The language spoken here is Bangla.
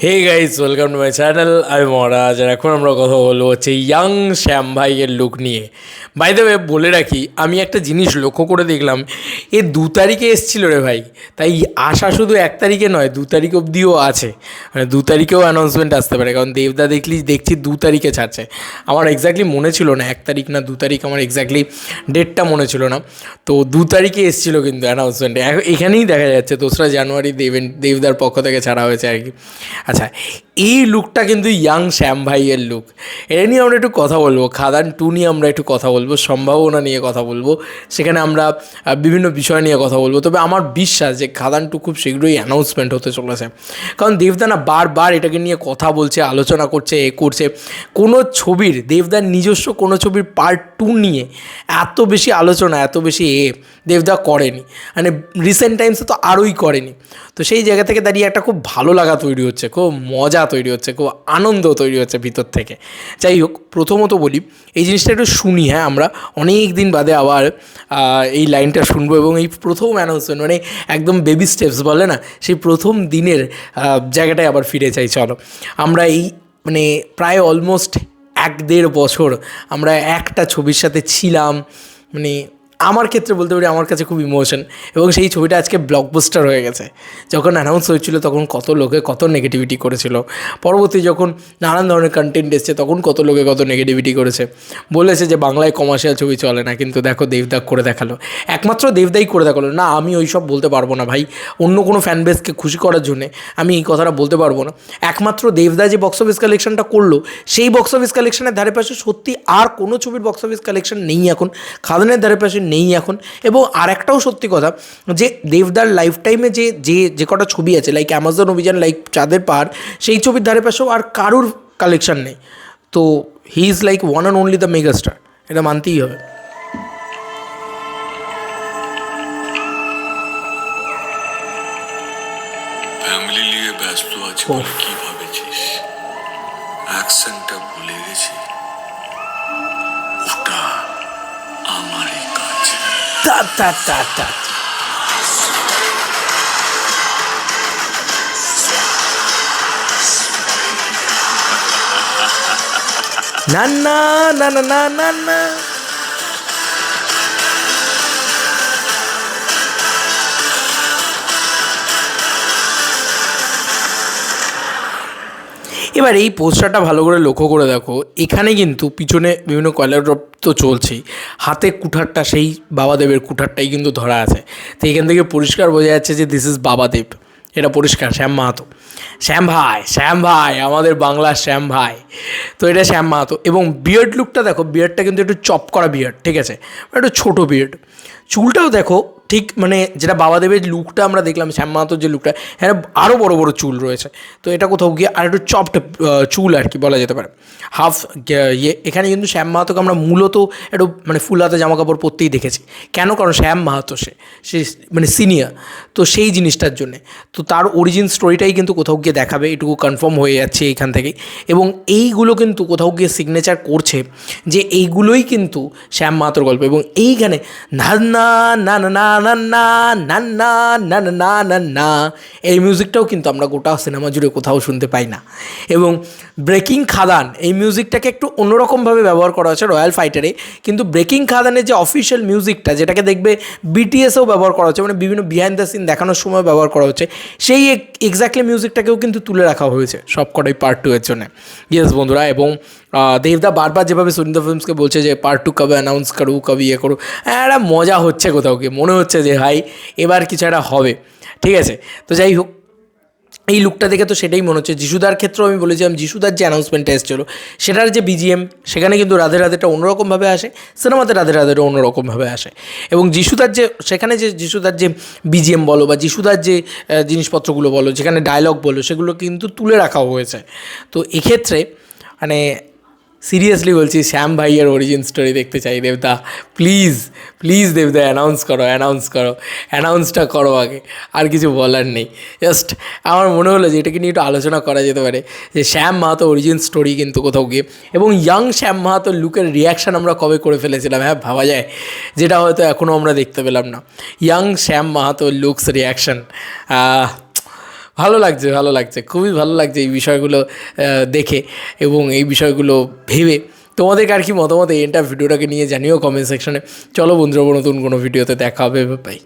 Hey guys welcome to my channel আমি মহারাজ আর এখন আমরা কথা বলব হচ্ছে ইয়াং শ্যাম ভাইয়ের লুক নিয়ে। বাই ওয়ে বলে রাখি, আমি একটা জিনিস লক্ষ্য করে দেখলাম, এ দু তারিখে এসছিল রে ভাই। তাই আশা শুধু এক তারিখে নয়, দু তারিখ অবধিও আছে। মানে দু তারিখেও অ্যানাউন্সমেন্ট আসতে পারে, কারণ দেবদা দেখলি, দেখছি দু তারিখে ছাড়ছে। আমার এক্স্যাক্টলি মনে ছিল না এক তারিখ না দু তারিখ, আমার এক্স্যাক্টলি ডেটটা মনে ছিল না। তো দু তারিখে এসেছিল কিন্তু অ্যানাউন্সমেন্ট এখানেই দেখা যাচ্ছে, দোসরা জানুয়ারি দেবেন দেবদার পক্ষ থেকে ছাড়া হয়েছে আর কি। আচ্ছা এই লুকটা কিন্তু ইয়াং শ্যাম ভাইয়ের লুক এটা নিয়ে আমরা একটু কথা বলব। খাদান টু নিয়ে আমরা একটু কথা বলব, সম্ভাবনা নিয়ে কথা বলব। সেখানে আমরা বিভিন্ন বিষয় নিয়ে কথা বলব। তবে আমার বিশ্বাস যে খাদান টু খুব শীঘ্রই অ্যানাউন্সমেন্ট হতে চলেছে। কারণ দেবদানা বারবার এটাকে নিয়ে কথা বলছে, আলোচনা করছে, এ করছে। কোনো ছবির, দেবদার নিজস্ব কোনো ছবির পার্ট টু নিয়ে এত বেশি আলোচনা, এত বেশি এ দেবদা করেনি। মানে রিসেন্ট টাইমসে তো আরোই করেনি। তো সেই জায়গা থেকে দাঁড়িয়ে একটা খুব ভালো লাগা তৈরি হচ্ছে। খুব মজা তৈরি হচ্ছে, খুব আনন্দ তৈরি হচ্ছে ভিতর থেকে। যাই হোক, প্রথমত বলি, এই জিনিসটা একটু শুনি হ্যাঁ আমরা অনেক দিন বাদে আবার এই লাইনটা শুনব এবং এই প্রথম অ্যানাউন্সমেন্ট মানে একদম বেবি স্টেপস বলে না? সেই প্রথম দিনের জায়গাটায় আবার ফিরে চাই চলো। আমরা এই মানে প্রায় অলমোস্ট এক দেড় বছর আমরা একটা ছবির সাথে ছিলাম মানে আমার ক্ষেত্রে বলতে পারি আমার কাছে খুব ইমোশন এবং সেই ছবিটা আজকে ব্লকবাস্টার হয়ে গেছে। যখন অ্যানাউন্স হয়েছিল তখন কত লোকে কত নেগেটিভিটি করেছিল। পরবর্তী যখন নানান ধরনের কন্টেন্ট এসছে তখন কত লোকে কত নেগেটিভিটি করেছে। বলেছে যে বাংলায় কমার্শিয়াল ছবি চলে না, কিন্তু দেখো দেবদা করে দেখাল। একমাত্র দেবদাই করে দেখাল, না আমি ওই সব বলতে পারব না ভাই। অন্য কোনো ফ্যান বেসকে খুশি করার জন্যে আমি এই কথাটা বলতে পারব না। একমাত্র দেবদা যে বক্স অফিস কালেকশনটা করল, সেই বক্স অফিস কালেকশনের ধারে পাশে সত্যি আর কোনো ছবির বক্স অফিস কালেকশন নেই এখন। খাদানের ধারে পাশে নেই এখন। এবং আর একটাও সত্যি কথা যে দেবদার লাইফ টাইমে যে যে যে কটা ছবি আছে লাইক অ্যামাজন অভিযান লাইক চাঁদের পাহাড় সেই ছবির ধারে পাশেও আর কারুর কালেকশন নেই। তো he is like one and only the megastar এটা মানতেই হবে। ফ্যামিলি নিয়ে ব্যস্ত আছি কি ভাবেছিস? অ্যাকশনটা ভুলে গেছি। ওটা আমারই ta ta ta ta. Na na na na na na na. এবার এই পোস্টারটা ভালো করে লক্ষ্য করে দেখো, এখানে কিন্তু পিছনে বিভিন্ন কয়লার ড্রপ তো চলছেই, হাতে কুঠারটা, সেই বাবাদেবের কুঠারটাই কিন্তু ধরা আছে। তো এখান থেকে পরিষ্কার বোঝা যাচ্ছে যে দিস ইজ বাবাদেব, এটা পরিষ্কার, শ্যাম মাহাতো। শ্যাম ভাই শ্যাম ভাই, আমাদের বাংলার শ্যাম ভাই। তো এটা শ্যাম মাহাতো। এবং বিয়ার্ড লুকটা দেখো বিয়ার্ডটা কিন্তু একটু চপ করা বিয়ার্ড ঠিক আছে? একটু ছোটো বিয়ার্ড চুলটাও দেখো ঠিক মানে যেটা বাবাদেবের লুকটা আমরা দেখলাম, শ্যাম মাহাতোর যে লুকটা হ্যাঁ আরও বড় বড় চুল রয়েছে। তো এটা কোথাও গিয়ে আর একটু চপড চুল আর কি বলা যেতে পারে। হাফ ইয়ে এখানে কিন্তু শ্যাম মাহাতোকে আমরা মূলত একটু মানে ফুল হাতে জামা কাপড় পরতেই দেখেছি। কেন? কারণ শ্যাম মাহাতো সে সে মানে সিনিয়র তো সেই জিনিসটার জন্যে। তো তার অরিজিন স্টোরিটাই কিন্তু কোথাও গিয়ে দেখাবে, এটুকু কনফার্ম হয়ে যাচ্ছে এইখান থেকেই। এবং এইগুলো কিন্তু কোথাও গিয়ে সিগনেচার করছে যে এইগুলোই কিন্তু শ্যাম মাহাতোর গল্প। এবং এইখানে না না না না না না না না না না না না না। এই মিউজিকটাও কিন্তু আমরা গোটা সিনেমা জুড়ে কোথাও শুনতে পাই না। এবং ব্রেকিং খাদান এই মিউজিকটাকে একটু অন্যরকমভাবে ব্যবহার করা হয়েছে রয়্যাল ফাইটারে কিন্তু ব্রেকিং খাদানের যে অফিসিয়াল মিউজিকটা যেটাকে দেখবে বিটিএসেও ব্যবহার করা হচ্ছে মানে বিভিন্ন বিহাইন্ড দ্য সিন দেখানোর সময় ব্যবহার করা হচ্ছে সেই এক্স্যাক্টলি মিউজিকটাকেও কিন্তু তুলে রাখা হয়েছে সব কটাই পার্ট টু এর জন্য। ইয়েস বন্ধুরা এবং দেবদা বারবার যেভাবে সুনিন্দা ফিল্মসকে বলছে যে পার্ট টু কবে অ্যানাউন্স করু কবে ইয়ে করু হ্যাঁ, একটা মজা হচ্ছে কোথাও গিয়ে মনে হচ্ছে যে ভাই এবার কিছু একটা হবে। ঠিক আছে? তো যাই হোক, এই লুকটা দেখে তো সেটাই মনে হচ্ছে। যিশুদার ক্ষেত্রেও আমি বলেছিলাম যিশুদার যে অ্যানাউন্সমেন্টটা এসেছিল, সেটার যে বিজিএম সেখানে কিন্তু রাধে রাধেটা অন্যরকমভাবে আসে, সিনেমাতে রাধে রাধেটা অন্যরকমভাবে আসে। এবং যিশুদার যে, সেখানে যে, যিশুদার যে বিজিএম বলো বা যিশুদার যে জিনিসপত্রগুলো বলো, যেখানে ডায়লগ বলো, সেগুলো কিন্তু তুলে রাখা হয়েছে। তো এক্ষেত্রে মানে সিরিয়াসলি বলছি শ্যাম ভাইয়ের অরিজিন স্টোরি দেখতে চাই, দেবদা। প্লিজ প্লিজ দেবদা অ্যানাউন্স করো অ্যানাউন্স করো অ্যানাউন্সটা করো আগে। আর কিছু বলার নেই। জাস্ট আমার মনে হলো যে এটাকে নিয়ে একটু আলোচনা করা যেতে পারে, যে শ্যাম মাহাতো অরিজিন স্টোরি কিন্তু কোথাও গিয়ে, এবং ইয়াং শ্যাম মাহাতোর লুকের রিয়াকশান আমরা কবে করে ফেলেছিলাম হ্যাঁ ভাবা যায়? যেটা হয়তো এখনও আমরা দেখতে পেলাম না। Young Shyam Mahato looks reaction ভালো লাগছে ভালো লাগছে। খুবই ভালো লাগছে এই বিষয়গুলো দেখে এবং এই বিষয়গুলো ভেবে। তোমাদের আর কি মতামত? এই এন্টার ভিডিওটাকে নিয়ে জানিও কমেন্ট সেকশনে চলো বন্ধুরা, নতুন কোনো ভিডিওতে দেখা হবে। বাই